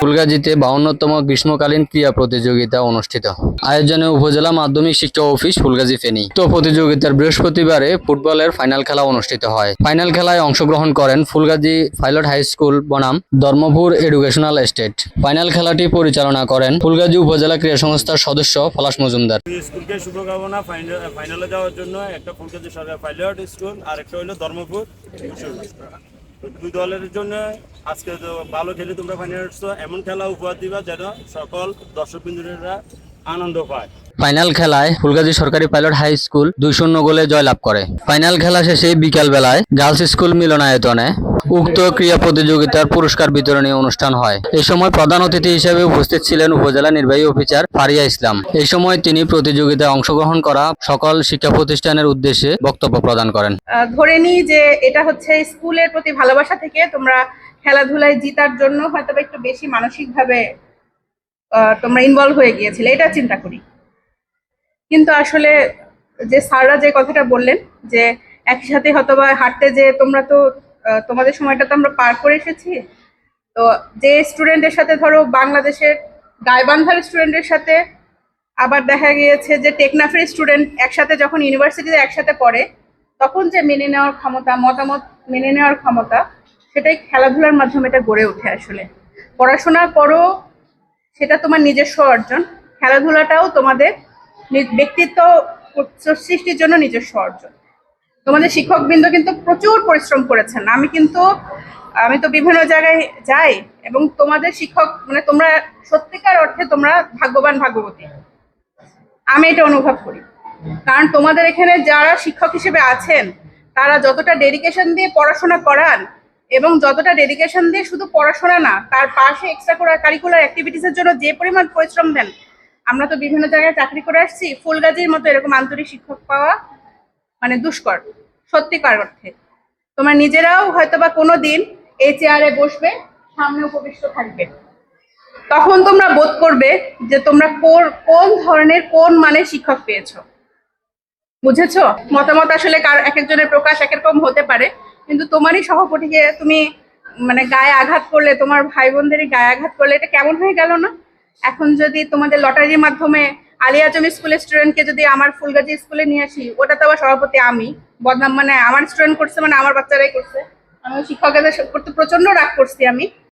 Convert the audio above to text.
ফুলগাজীতে বাউন্নতম গ্রীষ্মকালীন ক্রীড়া প্রতিযোগিতা অনুষ্ঠিত। আয়োজনে উপজেলা মাধ্যমিক শিক্ষা অফিস ফুলগাজী ফেনী। তো প্রতিযোগিতার বৃহস্পতিবারে ফুটবলের ফাইনাল খেলা অনুষ্ঠিত হয়। ফাইনাল খেলায় অংশগ্রহণ করেন ফুলগাজী পাইলট হাই স্কুল বনাম ধর্মপুর এডুকেশনাল এস্টেট। ফাইনাল খেলাটি পরিচালনা করেন ফুলগাজী উপজেলা ক্রীড়া সংস্থার সদস্য পলাশ মজুমদার। স্কুলকে শুভকামনা, ফাইনালে যাওয়ার জন্য একটা সরকার স্কুল আর একটা হলো ধর্মপুর। দুই দলের জন্য আজকে তো ভালো খেলে তোমরা ফাইনাল উঠছো এমন খেলা উপহার দিবা যেন সকল দর্শক বিন্দুরা আনন্দ পায়। ফাইনাল খেলায় ফুলগাজী সরকারি পাইলট হাই স্কুল দুই শূন্য গোলে জয়লাভ করে। ফাইনাল খেলা শেষে বিকাল বেলায় গার্লস স্কুল মিলনায়তনে উক্ত ক্রীড়া প্রতিযোগিতার পুরস্কার বিতরণী অনুষ্ঠান হয়। এই সময় প্রধান অতিথি হিসেবে উপস্থিত ছিলেন উপজেলা নির্বাহী অফিসার ফারিয়া ইসলাম। এই সময় তিনি প্রতিযোগিতায় অংশগ্রহণ করা সকল শিক্ষা প্রতিষ্ঠানের উদ্দেশ্যে বক্তব্য প্রদান করেন। ধরে নিই যে এটা হচ্ছে স্কুলের প্রতি ভালোবাসা থেকে তোমরা খেলাধুলায় জিতার জন্য হয়তো একটু বেশি মানসিকভাবে তোমরা ইনভলভ হয়ে গিয়েছিলে, এটা চিন্তা করি। কিন্তু আসলে যে স্যাররা যে কথাটা বললেন যে একই সাথে হয়তো হাঁটতে যে তোমরা তো তোমাদের সময়টা তো আমরা পার করে এসেছি। তো যে স্টুডেন্টের সাথে ধরো বাংলাদেশের গাইবান্ধার স্টুডেন্টের সাথে আবার দেখা গিয়েছে যে টেকনাফের স্টুডেন্ট একসাথে যখন ইউনিভার্সিটিতে একসাথে পড়ে, তখন যে মেনে নেওয়ার ক্ষমতা, মতামত মেনে নেওয়ার ক্ষমতা, সেটাই খেলাধুলার মাধ্যমে এটা গড়ে ওঠে আসলে। পড়াশোনা করো সেটা তোমার নিজস্ব অর্জন, খেলাধুলাটাও তোমাদের ব্যক্তিত্ব সৃষ্টির জন্য নিজস্ব অর্জন। তোমাদের শিক্ষকবৃন্দ কিন্তু প্রচুর পরিশ্রম করেছেন। আমি কিন্তু, আমি তো বিভিন্ন জায়গায় যাই এবং তোমাদের শিক্ষক মানে তোমরা সত্যিকার অর্থে তোমরা ভাগ্যবান ভাগ্যবতী। আমি এটা অনুভব করি। কারণ তোমাদের এখানে যারা শিক্ষক হিসেবে আছেন, তারা যতটা ডেডিকেশন দিয়ে পড়াশোনা করান এবং যতটা ডেডিকেশন দিয়ে শুধু পড়াশোনা না, তার পাশে এক্সট্রা কারিকুলার অ্যাক্টিভিটিসের জন্য যে পরিমাণ পরিশ্রম দেন, আমরা তো বিভিন্ন জায়গায় চাকরি করে আসছি, ফুলগাজির মতো এরকম আন্তরিক শিক্ষক পাওয়া মানে দুষ্কর। সত্যিকার অর্থে। তোমরা নিজেরাও হয়তোবা কোনো দিন এই চেয়ারে বসবে, সামনে উপবিষ্ট থাকবে। তখন তোমরা বোধ করবে যে তোমরা কোন ধরনের, কোন মানের শিক্ষক পেয়েছ। বুঝেছ? মতামত আসলে কার এক একজনের প্রকাশ এক রকম হতে পারে, কিন্তু তোমারই সহপাঠীকে তুমি মানে গায়ে আঘাত করলে, তোমার ভাই বোনদেরই গায়ে আঘাত করলে, এটা কেমন হয়ে গেল না? এখন যদি তোমাদের লটারির মাধ্যমে আলী আজম স্কুলের স্টুডেন্টকে যদি আমার ফুলগাজি স্কুলে নিয়ে আসি, ওটা তো আবার সভাপতি আমি। বদনাম মানে আমার স্টুডেন্ট করছে মানে আমার বাচ্চারাই করছে। আমি শিক্ষকদের করতে প্রচণ্ড রাগ করছি আমি।